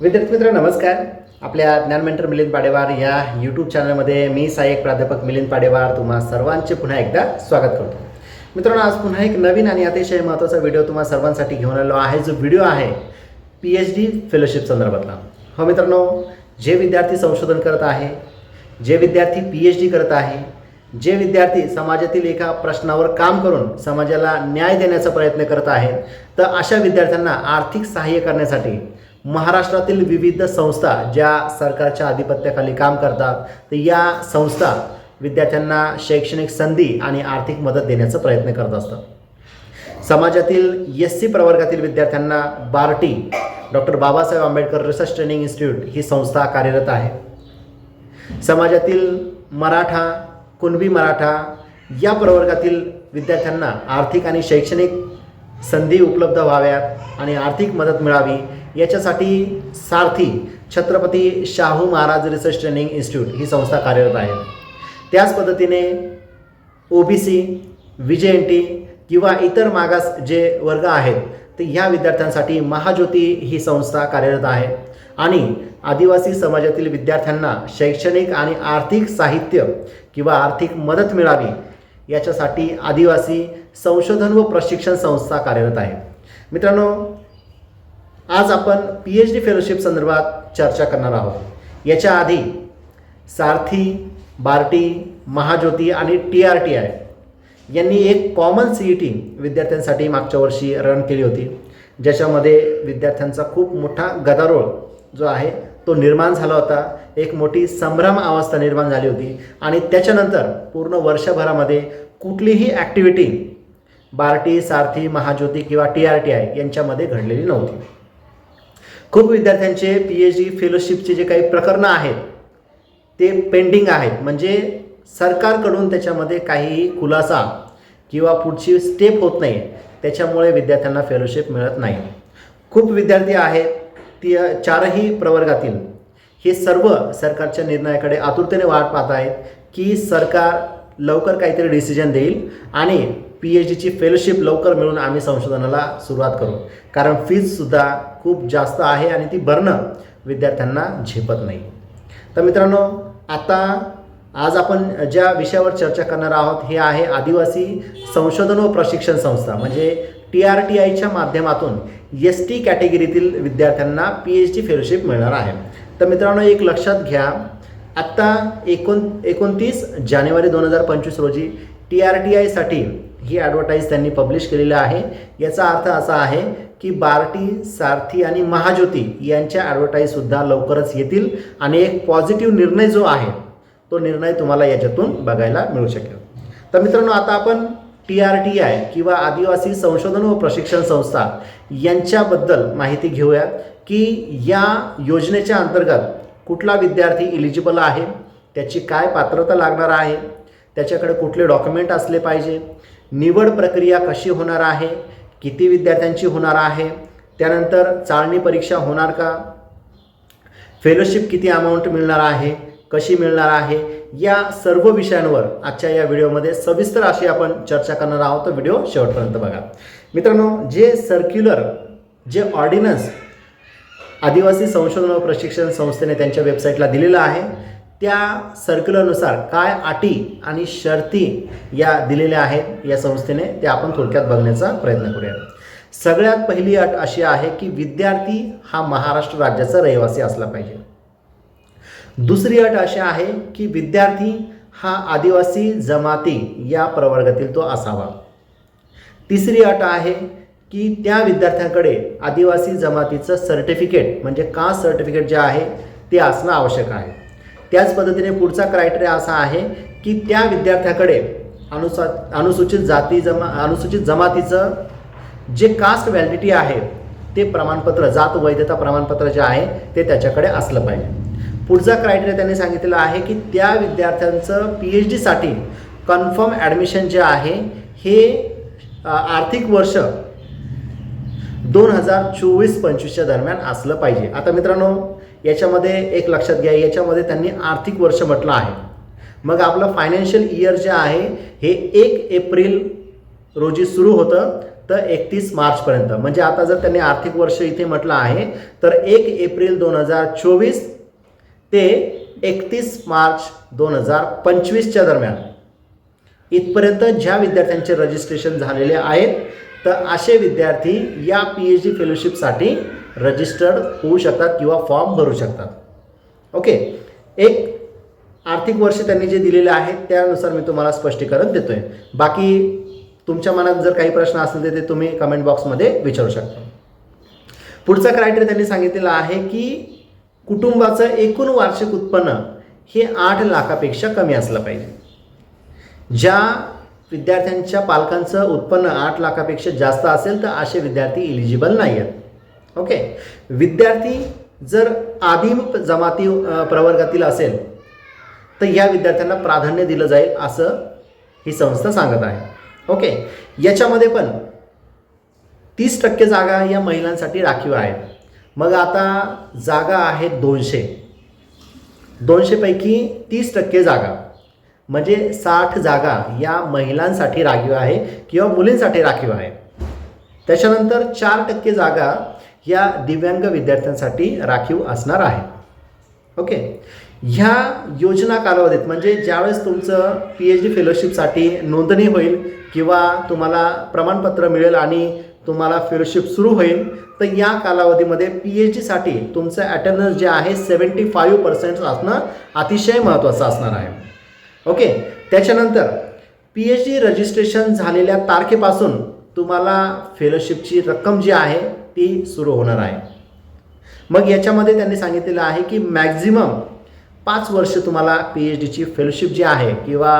विद्यार्थी मित्र नमस्कार. आपल्या ज्ञानमेंटर मिलिंद पाडेवार या यूट्यूब चॅनलमध्ये मी सहाय्यक प्राध्यापक मिलिंद पाडेवार तुम्हा सर्वांचे पुन्हा एकदा स्वागत करतो. मित्रांनो आज पुन्हा एक नवीन आणि अतिशय महत्त्वाचा व्हिडिओ तुम्हा सर्वांसाठी घेऊन आलो आहे. जो व्हिडिओ आहे पी एच डी फेलोशिप संदर्भातला. हो मित्रांनो जे विद्यार्थी संशोधन करत आहे जे विद्यार्थी पी एच डी करत आहे जे विद्यार्थी समाजातील एका प्रश्नावर काम करून समाजाला न्याय देण्याचा प्रयत्न करत आहेत तर अशा विद्यार्थ्यांना आर्थिक सहाय्य करण्यासाठी महाराष्ट्रातील विविध संस्था ज्या सरकारच्या आधिपत्याखाली काम करतात तर या संस्था विद्यार्थ्यांना शैक्षणिक संधी आणि आर्थिक मदत देण्याचा प्रयत्न करत असतात. समाजातील एस सी प्रवर्गातील विद्यार्थ्यांना Barti doctor Babasaheb Ambedkar research training institute ही संस्था कार्यरत आहे. समाजातील मराठा कुणबी मराठा या प्रवर्गातील विद्यार्थ्यांना आर्थिक आणि शैक्षणिक संधी उपलब्ध व्हाव्यात आणि आर्थिक मदत मिळावी याच्यासाठी Sarthi Chhatrapati Shahu Maharaj research training institute ही संस्था कार्यरत आहे. त्याच पद्धतीने O B C V N T किंवा इतर मागास जे वर्ग आहेत ते ह्या विद्यार्थ्यांसाठी महाज्योती ही संस्था कार्यरत आहे. आणि आदिवासी समाजातील विद्यार्थ्यांना शैक्षणिक आणि आर्थिक साहित्य किंवा आर्थिक मदत मिळावी याच्यासाठी आदिवासी संशोधन व प्रशिक्षण संस्था कार्यरत आहे. मित्रांनो आज आपण पी एच डी फेलोशिप संदर्भात चर्चा करणार आहोत. याच्या आधी सारथी बार्टी महाज्योती आणि टी आर टी आय यांनी एक कॉमन सी ई टी विद्यार्थ्यांसाठी मागच्या वर्षी रन केली होती. ज्याच्यामध्ये विद्यार्थ्यांचा खूप मोठा गदारोळ जो आहे तो निर्माण झाला होता. एक मोठी संभ्रम अवस्था निर्माण झाली होती. आणि त्याच्यानंतर पूर्ण वर्षभरामध्ये कुठलीही ॲक्टिव्हिटी बार्टी सारथी महाज्योती किंवा टी आर टी आय यांच्यामध्ये घडलेली नव्हती. खूप विद्यार्थ्यांचे पी एच डी फेलोशिपचे जे काही प्रकरणं आहेत ते पेंडिंग आहेत. म्हणजे सरकारकडून त्याच्यामध्ये काहीही खुलासा किंवा पुढची स्टेप होत नाही. त्याच्यामुळे विद्यार्थ्यांना फेलोशिप मिळत नाही. खूप विद्यार्थी आहेत ती चारही प्रवर्गातील हे सर्व सरकारच्या निर्णयाकडे आतुरतेने वाट पाहत आहेत की सरकार लवकर काहीतरी डिसिजन देईल आणि पी एच डीची फेलोशिप लवकर मिळून आम्ही संशोधनाला सुरुवात करू. कारण फीजसुद्धा खूप जास्त आहे आणि ती भरणं विद्यार्थ्यांना झेपत नाही. तर मित्रांनो आता आज आपण ज्या विषयावर चर्चा करणार आहोत हे आहे आदिवासी संशोधन व प्रशिक्षण संस्था. म्हणजे टी आर टी आयच्या माध्यमातून एस टी कॅटेगरीतील विद्यार्थ्यांना पी एच डी फेलोशिप मिळणार आहे. तर मित्रांनो एक लक्षात घ्या आत्ता एकोण एकोणतीस जानेवारी दोन हजार पंचवीस रोजी टी आर टी आयसाठी ही ॲडव्हर्टाईज त्यांनी पब्लिश केलेली आहे. याचा अर्थ असा आहे की बार्टी सारथी आणि महाज्योती यांच्या ॲडव्हर्टाईजसुद्धा लवकरच येतील आणि एक पॉझिटिव्ह निर्णय जो आहे तो निर्णय तुम्हाला याच्यातून बघायला मिळू शकेल. तर मित्रांनो आता आपण टी आर टी आय किंवा आदिवासी संशोधन व प्रशिक्षण संस्था यांच्याबद्दल माहिती घेऊयात की या योजनेच्या अंतर्गत कुठला विद्यार्थी इलिजिबल आहे त्याची काय पात्रता लागणार आहे त्याच्याकडे कुठले डॉक्युमेंट असले पाहिजे निवड प्रक्रिया कशी होणार आहे किती विद्यार्थ्यांची होणार आहे त्यानंतर चाळणी परीक्षा होणार का फेलोशिप किती अमाऊंट मिळणार आहे कशी मिळणार आहे? या सर्व विषयांवर आजच्या या व्हिडिओमध्ये सविस्तर अशी आपण चर्चा करणार आहोत. तर व्हिडिओ शेवटपर्यंत बघा. मित्रांनो जे सर्क्युलर जे ऑर्डिनन्स आदिवासी संशोधन व प्रशिक्षण संस्थेने त्यांच्या वेबसाईटला दिलेलं आहे त्या सर्क्युलरनुसार काय अटी आणि शर्ती या दिलेल्या आहेत या संस्थेने ते आपण थोडक्यात बघण्याचा प्रयत्न करूया. सगळ्यात पहिली अट अशी आहे की विद्यार्थी हा महाराष्ट्र राज्याचा रहिवासी असला पाहिजे. दुसरी अट अशी आहे की विद्यार्थी हा आदिवासी जमाती या प्रवर्गातील तो असावा. तिसरी अट आहे की त्या विद्यार्थ्यांकडे आदिवासी जमातीचं सर्टिफिकेट म्हणजे कास्ट सर्टिफिकेट जे आहे ते असणं आवश्यक आहे. त्याच पद्धतीने पुढचा क्रायटेरिया असा आहे की त्या विद्यार्थ्याकडे अनुसा अनुसूचित जाती जमा अनुसूचित जमातीचं जे कास्ट व्हॅलिडिटी आहे ते प्रमाणपत्र जात वैधता प्रमाणपत्र जे आहे ते त्याच्याकडे असलं पाहिजे. पुढचा क्रायटेरिया त्यांनी सांगितलेला आहे की त्या विद्यार्थ्यांचं पी एच डीसाठी कन्फर्म ॲडमिशन जे आहे हे आर्थिक वर्ष दोन हजार चोवीस पंचवीसच्या दरम्यान असलं पाहिजे. आता मित्रांनो याच्यामध्ये एक लक्षात घ्या याच्यामध्ये त्यांनी आर्थिक वर्ष म्हटलं आहे. मग आपलं फायनान्शियल इयर जे आहे हे एक एप्रिल रोजी सुरू होतं तर एकतीस मार्चपर्यंत. म्हणजे आता जर त्यांनी आर्थिक वर्ष इथे म्हटलं आहे तर एक एप्रिल दोन हजार चोवीस ते एकतीस मार्च दोन हजार पंचवीसच्या दरम्यान. इथपर्यंत ज्या विद्यार्थ्यांचे रजिस्ट्रेशन झालेले आहेत तर असे विद्यार्थी या पी एच डी फेलोशिपसाठी रजिस्टर्ड होऊ शकतात किंवा फॉर्म भरू शकतात. ओके एक आर्थिक वर्ष त्यांनी जे दिलेले आहेत त्यानुसार मी तुम्हाला स्पष्टीकरण देतोय. बाकी तुमच्या मनात जर काही प्रश्न असतील तर ते तुम्ही कमेंट बॉक्समध्ये विचारू शकता. पुढचा क्रायटेरिया त्यांनी सांगितलेला आहे की कुटुंबाचं एकूण वार्षिक उत्पन्न हे आठ लाखापेक्षा कमी असलं पाहिजे. ज्या विद्यार्थ्यांच्या पालकांचं उत्पन्न आठ लाखापेक्षा जास्त असेल तर असे विद्यार्थी इलिजिबल नाही आहेत ओके विद्यार्थी जर आदिम जमाती प्रवर्गातील असेल तर या विद्यार्थ्यांना प्राधान्य दिलं जाईल असं ही संस्था सांगत आहे. ओके याच्यामध्ये पण तीस टक्के जागा या महिलांसाठी राखीव आहेत. मग आता जागा आहेत दोनशे. दोनशेपैकी तीस टक्के जागा. म्हणजे साठ जागा या महिलांसाठी राखीव आहे किंवा मुलींसाठी राखीव आहे. त्याच्यानंतर चार टक्के जागा या दिव्यांग विद्यार्थ्यांसाठी राखीव असणार आहे. ओके? ह्या योजना कालावधीत म्हणजे ज्यावेळेस तुमचं पी एच डी फेलोशिपसाठी नोंदणी होईल किंवा तुम्हाला प्रमाणपत्र मिळेल आणि तुम्हाला फेलोशिप सुरू होईल. तर या कालावधीमध्ये पी एच डीसाठी तुमचं अटेंडन्स जे आहे सेवन्टी फाईव्ह पर्सेंट असणं अतिशय महत्त्वाचं असणार आहे. ओके त्याच्यानंतर पी एच डी रजिस्ट्रेशन झालेल्या तारखेपासून तुम्हाला फेलोशिपची रक्कम जी आहे ती सुरू होणार आहे. मग याच्यामध्ये त्यांनी सांगितलेलं आहे की मॅक्झिमम पाच वर्ष तुम्हाला पी एच डीची फेलोशिप जी आहे किंवा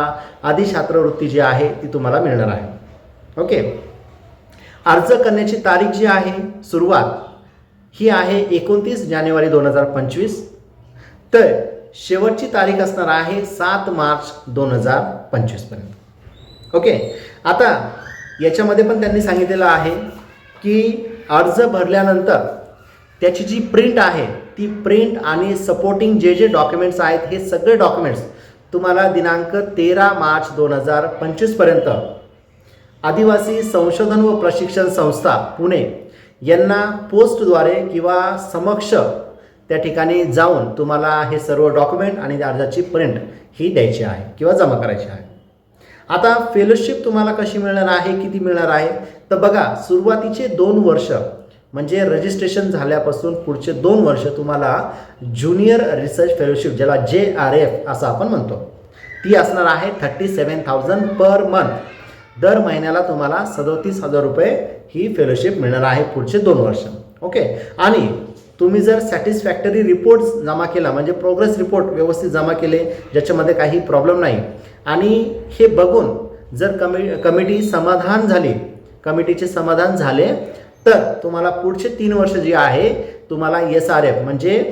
आधी छात्रवृत्ती जी आहे ती तुम्हाला मिळणार आहे. ओके अर्ज करण्याची तारीख जी आहे सुरुवात ही आहे एकोणतीस जानेवारी दोन हजार पंचवीस. तर शेवटची तारीख असणार आहे सात मार्च दोन हजार पंचवीसपर्यंत ओके? आता याच्यामध्ये पण त्यांनी सांगितलेलं आहे की अर्ज भरल्यानंतर त्याची जी प्रिंट आहे ती प्रिंट आणि सपोर्टिंग जे जे डॉक्युमेंट्स आहेत हे सगळे डॉक्युमेंट्स तुम्हाला दिनांक तेरा मार्च दोन हजार पंचवीसपर्यंत आदिवासी संशोधन व प्रशिक्षण संस्था पुणे यांना पोस्टद्वारे किंवा समक्ष त्या ठिकाणी जाऊन तुम्हाला हे सर्व डॉक्युमेंट आणि अर्जाची प्रिंट ही द्यायची आहे किंवा जमा करायची आहे. आता फेलोशिप तुम्हाला कशी मिळणार आहे किती मिळणार आहे? तर बघा सुरुवातीचे दोन वर्ष म्हणजे रजिस्ट्रेशन झाल्यापासून पुढचे दोन वर्ष तुम्हाला ज्युनियर रिसर्च फेलोशिप ज्याला जे आर एफ असं आपण म्हणतो ती असणार आहे thirty seven thousand per month दर महिन्याला तुम्हाला सदोतीस हजार रुपये ही फेलोशिप मिळणार आहे पुढचे दोन वर्ष. ओके आणि तुम्ही जर सॅटिस्फॅक्टरी रिपोर्ट जमा केला म्हणजे प्रोग्रेस रिपोर्ट व्यवस्थित जमा केले ज्याच्यामध्ये काही प्रॉब्लेम नाही. आणि हे बघून जर कमि कमिटी समाधान झाली कमिटीचे समाधान झाले तर तुम्हाला पुढचे तीन वर्ष जी आहे तुम्हाला एस आर एफ म्हणजे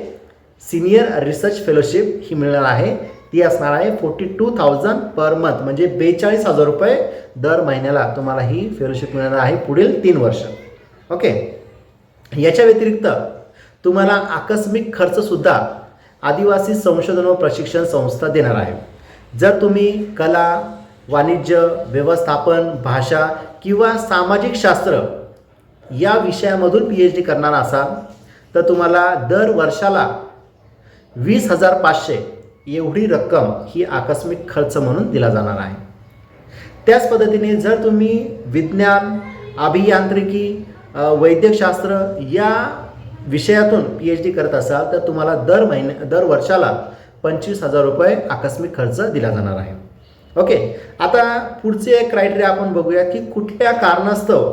सिनियर रिसर्च फेलोशिप ही मिळणार आहे. ती असणार आहे forty two thousand per month म्हणजे बेचाळीस हजार रुपये दर महिन्याला तुम्हाला ही फेलोशिप मिळणार आहे पुढील तीन वर्ष. ओके याच्या व्यतिरिक्त तुम्हाला आकस्मिक खर्चसुद्धा आदिवासी संशोधन व प्रशिक्षण संस्था देणार आहे. जर तुम्ही कला वाणिज्य व्यवस्थापन भाषा किंवा सामाजिक शास्त्र या विषयामधून पी एच डी करणार असाल तर तुम्हाला दर वर्षाला वीस हजार पाचशे एवढी रक्कम ही आकस्मिक खर्च म्हणून दिला जाणार आहे. त्याच पद्धतीने जर तुम्ही विज्ञान अभियांत्रिकी वैद्यकशास्त्र या विषयातून पी एच डी करत असाल तर तुम्हाला दर महिन्या दर वर्षाला पंचवीस हजार रुपये आकस्मिक खर्च दिला जाणार आहे. ओके? आता पुढचे एक क्रायटेरिया आपण बघूया की कुठल्या कारणास्तव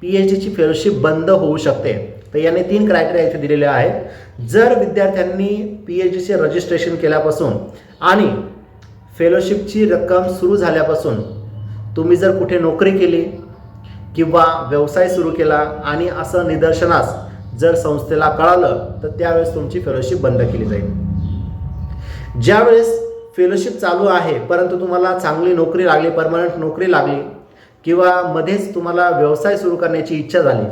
पी एच डीची फेलोशिप बंद होऊ शकते. तर याने तीन क्रायटेरिया इथे दिलेले आहेत. जर विद्यार्थ्यांनी पी एच डीचे रजिस्ट्रेशन केल्यापासून आणि फेलोशिपची रक्कम सुरू झाल्यापासून तुम्ही जर कुठे नोकरी केली किंवा व्यवसाय सुरू केला आणि असं निदर्शनास जर संस्थेला कळालं तर त्यावेळेस तुमची फेलोशिप बंद केली जाईल. ज्यावेळेस फेलोशिप चालू आहे परंतु तुम्हाला चांगली नोकरी लागली परमनंट नोकरी लागली किंवा मध्येच तुम्हाला व्यवसाय सुरू करण्याची इच्छा झाली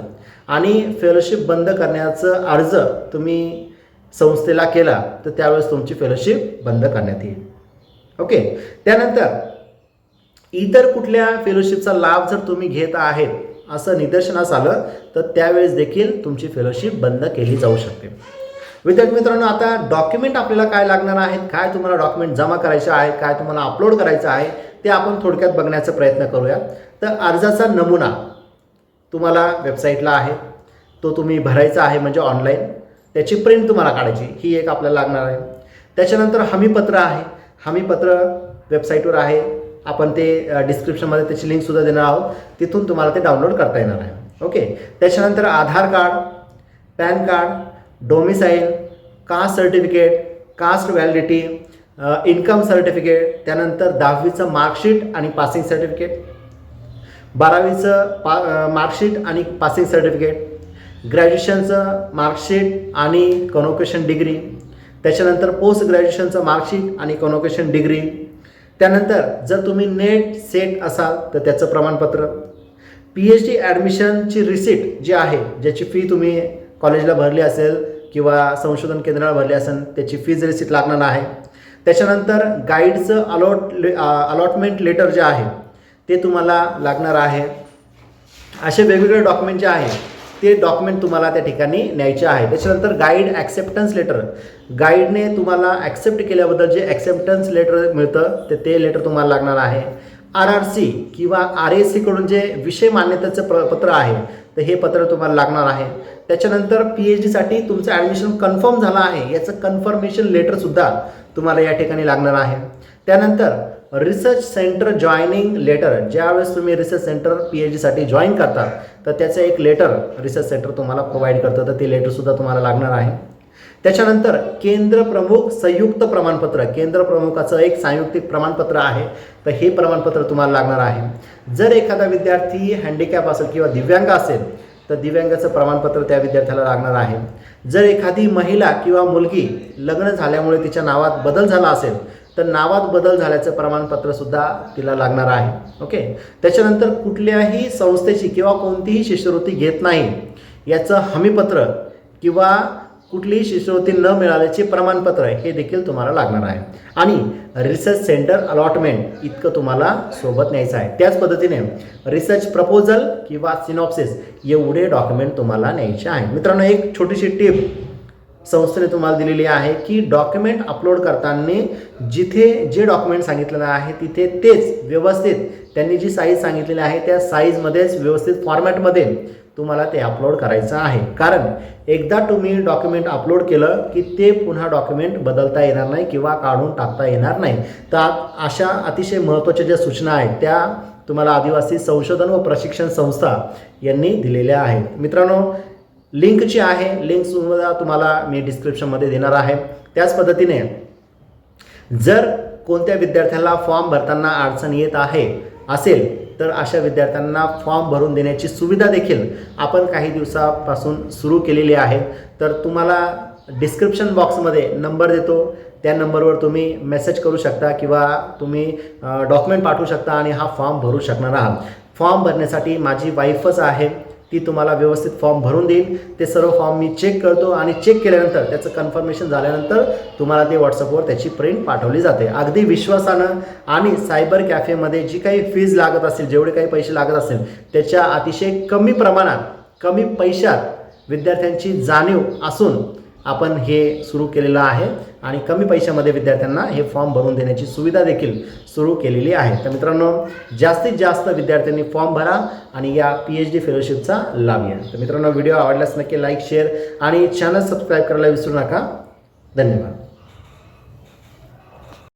आणि फेलोशिप बंद करण्याचं अर्ज तुम्ही संस्थेला केला तर त्यावेळेस तुमची फेलोशिप बंद करण्यात येईल. ओके त्यानंतर इतर कुठल्या फेलोशिपचा लाभ जर तुम्ही घेत आहेत असं निदर्शनास आलं तर त्यावेळेस देखील तुमची फेलोशिप बंद केली जाऊ शकते. विद्यार्थी मित्रांनो आता डॉक्युमेंट आपल्याला काय लागणार आहेत काय तुम्हाला डॉक्युमेंट जमा करायचे आहे काय तुम्हाला अपलोड करायचं आहे ते आपण थोडक्यात बघण्याचा प्रयत्न करूया. तर अर्जाचा नमुना तुम्हाला वेबसाईटला आहे. तो तुम्ही भरायचा आहे म्हणजे ऑनलाईन त्याची प्रिंट तुम्हाला काढायची. ही एक आपल्याला लागणार आहे. त्याच्यानंतर हमीपत्र आहे. हमीपत्र वेबसाईटवर आहे. आपण ते डिस्क्रिप्शनमध्ये त्याची लिंकसुद्धा देणार आहोत. तिथून तुम्हाला ते डाउनलोड करता येणार आहे. ओके त्याच्यानंतर Aadhaar card PAN card domicile caste certificate caste validity income certificate त्यानंतर दहावीचं मार्कशीट आणि पासिंग सर्टिफिकेट बारावीचं पा मार्कशीट आणि पासिंग सर्टिफिकेट ग्रॅज्युएशनचं मार्कशीट आणि कॉनोकेशन डिग्री त्याच्यानंतर पोस्ट ग्रॅज्युएशनचं मार्कशीट आणि कॉनोकेशन डिग्री त्यानंतर जर तुम्ही नेट सेट असाल तर त्याचं प्रमाणपत्र. पी एच डी ॲडमिशनची रिसिट जी आहे ज्याची फी तुम्ही कॉलेजला भरली असेल किंवा संशोधन केंद्राला भरली असेल त्याची फीज रिसिट लागणार आहे त्याच्यानंतर गाईडचं अलॉट अलॉटमेंट लेटर जे आहे ते तुम्हाला लागणार आहे. असे वेगवेगळे डॉक्युमेंट जे आहे ते डॉक्युमेंट तुम्हाला त्या ठिकाणी न्यायचे आहे. त्याच्यानंतर गाईड ॲक्सेप्टन्स लेटर गाईडने तुम्हाला ॲक्सेप्ट केल्याबद्दल जे ॲक्सेप्टन्स लेटर मिळतं ते ते लेटर तुम्हाला लागणार आहे. आर आर सी किंवा आर एस सीकडून जे विषय मान्यतेचं प्र पत्र आहे तर हे पत्र तुम्हाला लागणार आहे. त्याच्यानंतर पी एच डीसाठी तुमचं ॲडमिशन कन्फर्म झालं आहे. याचं कन्फर्मेशन लेटरसुद्धा तुम्हाला या ठिकाणी लागणार आहे. त्यानंतर रिसर्च सेंटर जॉईनिंग लेटर ज्यावेळेस तुम्ही रिसर्च सेंटर पी एच डीसाठी जॉईन करता तर त्याचं एक लेटर रिसर्च सेंटर तुम्हाला प्रोव्हाइड करतं. तर ते लेटरसुद्धा तुम्हाला लागणार आहे. त्याच्यानंतर केंद्र प्रमुख संयुक्त प्रमाणपत्र. केंद्र प्रमुखाचं एक संयुक्तिक प्रमाणपत्र आहे. तर हे प्रमाणपत्र तुम्हाला लागणार आहे. जर एखादा विद्यार्थी हँडिकॅप असेल किंवा दिव्यांग असेल तर दिव्यांगाचं प्रमाणपत्र त्या विद्यार्थ्याला लागणार आहे. जर एखादी महिला किंवा मुलगी लग्न झाल्यामुळे तिच्या नावात बदल झाला असेल तर नावात बदल झाल्याचं प्रमाणपत्रसुद्धा तिला लागणार आहे. ओके त्याच्यानंतर कुठल्याही संस्थेची किंवा कोणतीही शिष्यवृत्ती घेत नाही याचं हमीपत्र किंवा कुठलीही शिष्यवृत्ती न मिळाल्याचे प्रमाणपत्र हे देखील तुम्हाला लागणार आहे. आणि रिसर्च सेंटर अलॉटमेंट इतकं तुम्हाला सोबत न्यायचं आहे. त्याच पद्धतीने रिसर्च प्रपोजल किंवा सिनॉप्सिस एवढे डॉक्युमेंट तुम्हाला न्यायचे आहे. मित्रांनो एक छोटीशी टिप संस्थेने तुम्हाला दिलेली आहे की डॉक्युमेंट अपलोड करताना जिथे जे डॉक्युमेंट सांगितलेलं आहे तिथे तेच व्यवस्थित त्यांनी जी साईज सांगितलेली आहे त्या साईजमध्येच व्यवस्थित फॉर्मॅटमध्ये तुम्हाला ते अपलोड करायचं आहे. कारण एकदा तुम्ही डॉक्युमेंट अपलोड केलं की ते पुन्हा डॉक्युमेंट बदलता येणार नाही किंवा काढून टाकता येणार नाही. तर अशा अतिशय महत्त्वाच्या ज्या सूचना आहेत त्या तुम्हाला आदिवासी संशोधन व प्रशिक्षण संस्था यांनी दिलेल्या आहेत. मित्रांनो लिंक जी आहे लिंकसुद्धा तुम्हाला मी डिस्क्रिप्शनमध्ये देणार आहे. त्याच पद्धतीने जर कोणत्या विद्यार्थ्याला फॉर्म भरताना अडचण येत आहे असेल तर अशा विद्यार्थ्यांना फॉर्म भरून देण्याची सुविधा देखील आपण काही दिवसापासून सुरू केलेली आहे. तर तुम्हाला डिस्क्रिप्शन बॉक्समध्ये नंबर देतो. त्या नंबरवर तुम्ही मेसेज करू शकता किंवा तुम्ही डॉक्युमेंट पाठवू शकता आणि हा फॉर्म भरू शकणार आहात. फॉर्म भरण्यासाठी माझी वाईफच आहे. ती तुम्हाला व्यवस्थित फॉर्म भरून देईल ते सर्व फॉर्म मी चेक करतो आणि चेक केल्यानंतर त्याचं कन्फर्मेशन झाल्यानंतर तुम्हाला ते व्हॉट्सअपवर त्याची प्रिंट पाठवली जाते. अगदी विश्वासानं आणि सायबर कॅफेमध्ये जी काही फीज लागत असेल जेवढे काही पैसे लागत असेल त्याच्या अतिशय कमी प्रमाणात कमी पैशात विद्यार्थ्यांची जाणीव असून आपण हे सुरू केलेलं आहे आणि कमी पैशामध्ये विद्यार्थ्यांना हे फॉर्म भरून देण्याची सुविधा देखील सुरू केलेली आहे. तर मित्रांनो जास्तीत जास्त विद्यार्थ्यांनी फॉर्म भरा आणि या पी एच डी फेलोशिपचा लाभ घ्या. तर मित्रांनो व्हिडिओ आवडल्यास नक्की लाईक शेअर आणि चॅनल सबस्क्राईब करायला विसरू नका. धन्यवाद.